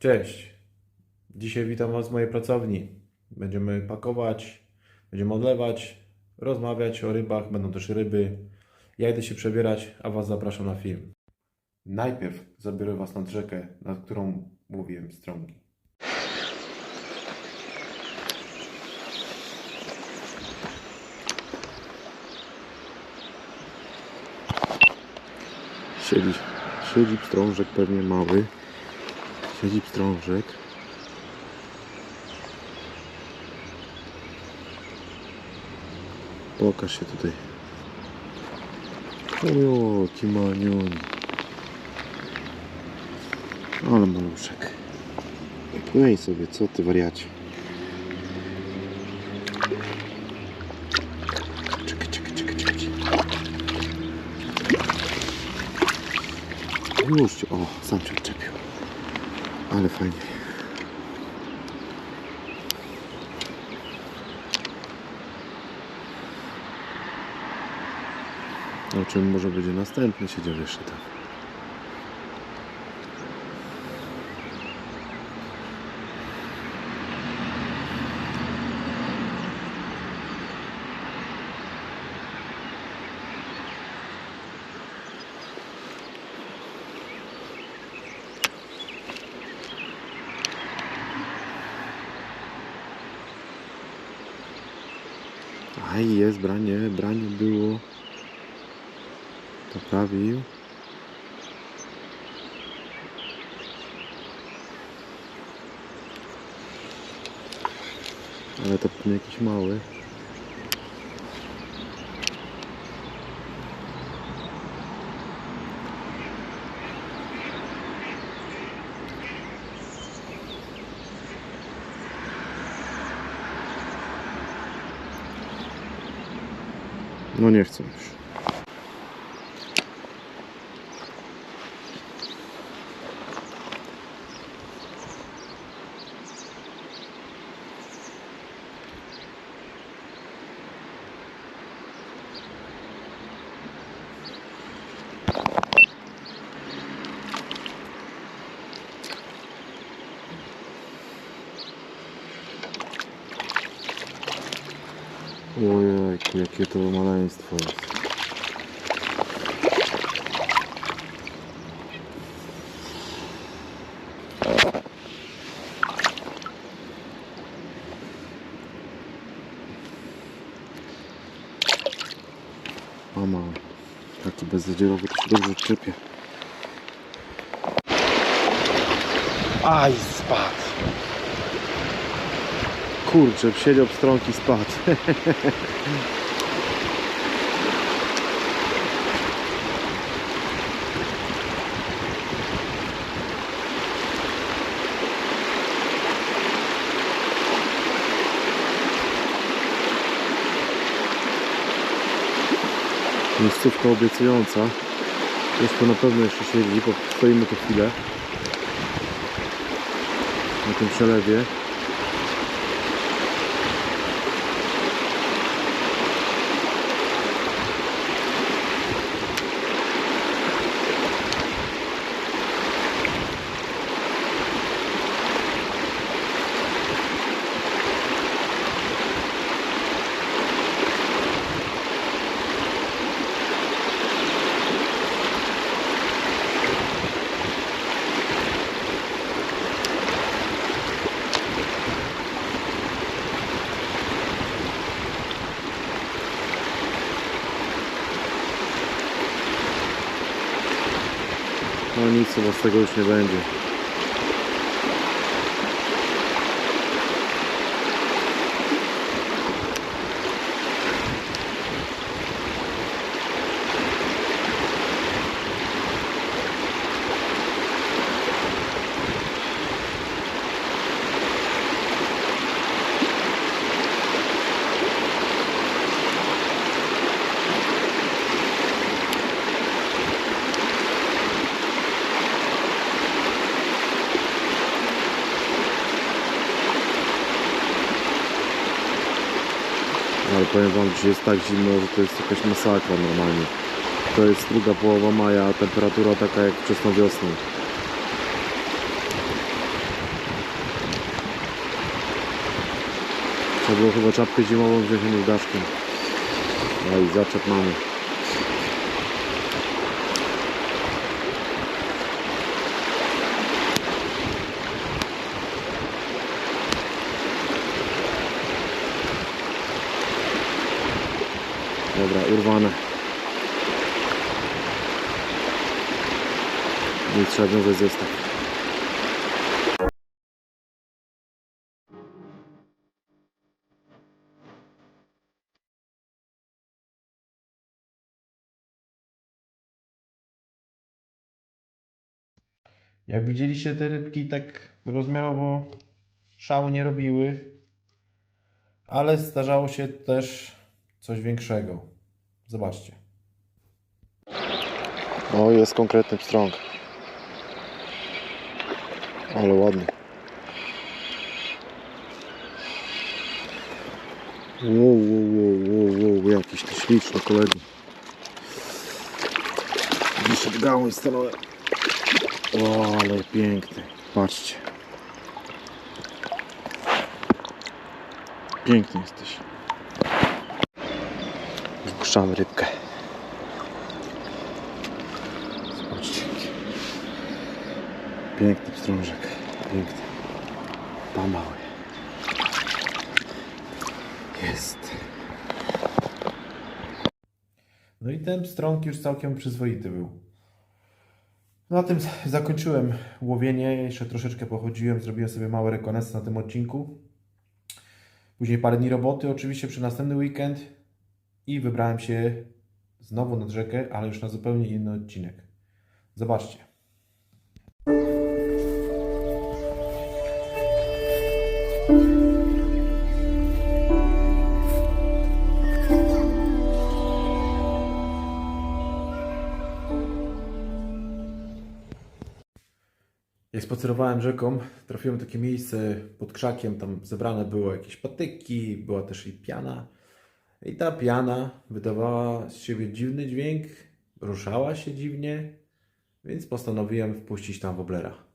Cześć. Dzisiaj witam Was z mojej pracowni. Będziemy pakować, będziemy odlewać, rozmawiać o rybach, będą też ryby. Ja idę się przebierać, a Was zapraszam na film. Najpierw zabiorę Was nad rzekę, nad którą łowiłem strągi. Siedzi, siedzi pstrążek pewnie mały. Siedzi pstrążek. Pokaż się tutaj. O, jaki maniun. Ale maluszek. Płyj sobie, co ty wariacie. Czekaj. Już, o, sam się odczepił. Ale fajnie. O czym może będzie następny siedział jeszcze tam. Aj, jest branie, branie było. Poprawił. Ale to pewnie jakiś mały. No nie chcę już. Ojejku, jakie to maleństwo jest. Mama, taki bezzadzierowy to się dobrze odczepie. Aj, spadł. Kurczę, siedział w stronki, spadł. Miejscówka obiecująca. Już tu na pewno jeszcze siedzi, bo stoimy tu chwilę. Na tym przelewie. No nic z tego już nie będzie. powiem wam, że jest tak zimno, że to jest jakaś masakra normalnie. To jest druga połowa maja, a temperatura taka jak wczesną wiosną. Trzeba było chyba czapkę zimową wziąć niż daszkiem. No i zaczep mamy. Dobra, urwane. I trzeba wiązać zestaw. Jak widzieliście, te rybki tak rozmiarowo szału nie robiły, ale zdarzało się też coś większego. Zobaczcie. O, jest konkretny pstrąg. Ale ładny. Wow, wow, wow, wow, jakiś to śliczny kolegi. Wyszedł gałąź stanąłem. O, ale piękny. Patrzcie. Piękny jesteś. Wpuszczamy rybkę. Zobaczcie. Piękny pstrążek. Piękny. Tam mały. Jest. No i ten pstrąg już całkiem przyzwoity był. Na tym zakończyłem łowienie. Jeszcze troszeczkę pochodziłem, zrobiłem sobie małe rekonesy na tym odcinku. Później parę dni roboty, oczywiście przy następny weekend i wybrałem się znowu nad rzekę, ale już na zupełnie inny odcinek. Zobaczcie. Jak spacerowałem rzeką, trafiłem w takie miejsce pod krzakiem, tam zebrane było jakieś patyki, była też i piana. I ta piana wydawała z siebie dziwny dźwięk, ruszała się dziwnie, więc postanowiłem wpuścić tam woblera.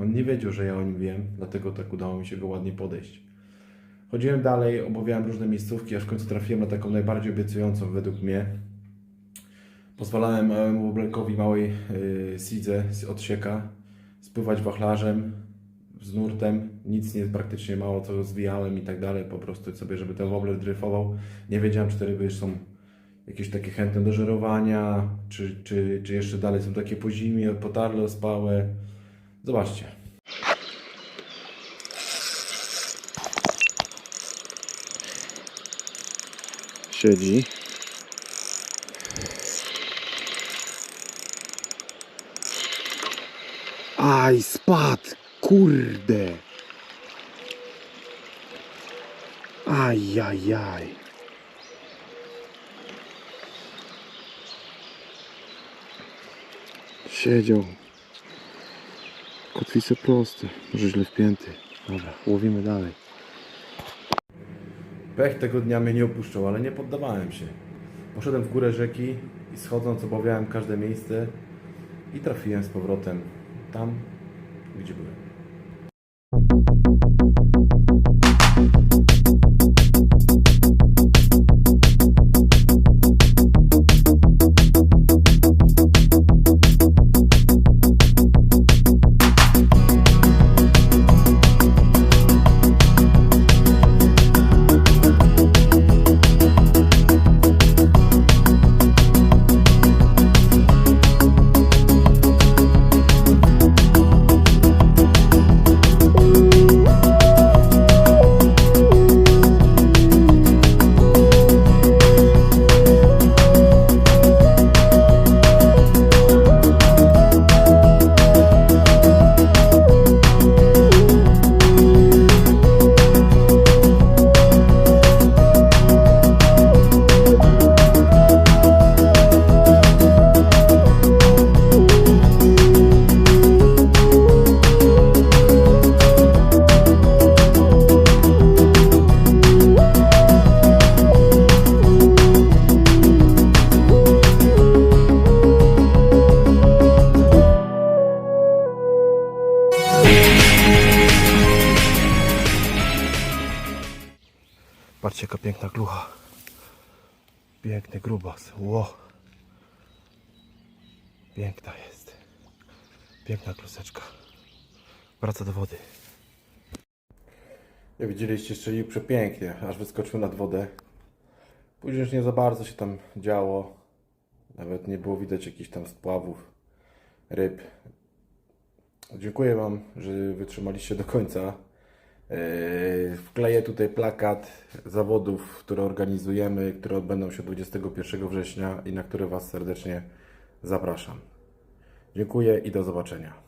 On nie wiedział, że ja o nim wiem, dlatego tak udało mi się go ładnie podejść. Chodziłem dalej, obawiałem różne miejscówki, aż w końcu trafiłem na taką najbardziej obiecującą według mnie. Pozwalałem małemu woblekowi małej yy, sidze z odsieka spływać wachlarzem z nurtem. Nic nie praktycznie mało co zwijałem i tak dalej, po prostu sobie, żeby ten wobler dryfował. Nie wiedziałem, czy te ryby są jakieś takie chętne do żerowania, czy, czy, czy jeszcze dalej są takie po zimie, potarle, ospałe. Zobaczcie. Siedzi. Aj, spadł! Kurde! Aj, aj, aj. Siedział. Kotwice proste, może źle wpięty. Dobra, łowimy dalej. Pech tego dnia mnie nie opuszczał, ale nie poddawałem się. Poszedłem w górę rzeki i schodząc obawiałem każde miejsce i trafiłem z powrotem tam, gdzie byłem. Piękny grubas. Ło. Piękna jest. Piękna kluseczka. Wraca do wody. Jak widzieliście, strzelił przepięknie, aż wyskoczył nad wodę. Później już nie za bardzo się tam działo. Nawet nie było widać jakichś tam spławów, ryb. Dziękuję Wam, że wytrzymaliście do końca. Yy, Wkleję tutaj plakat zawodów, które organizujemy, które odbędą się 21 września i na które Was serdecznie zapraszam. Dziękuję i do zobaczenia.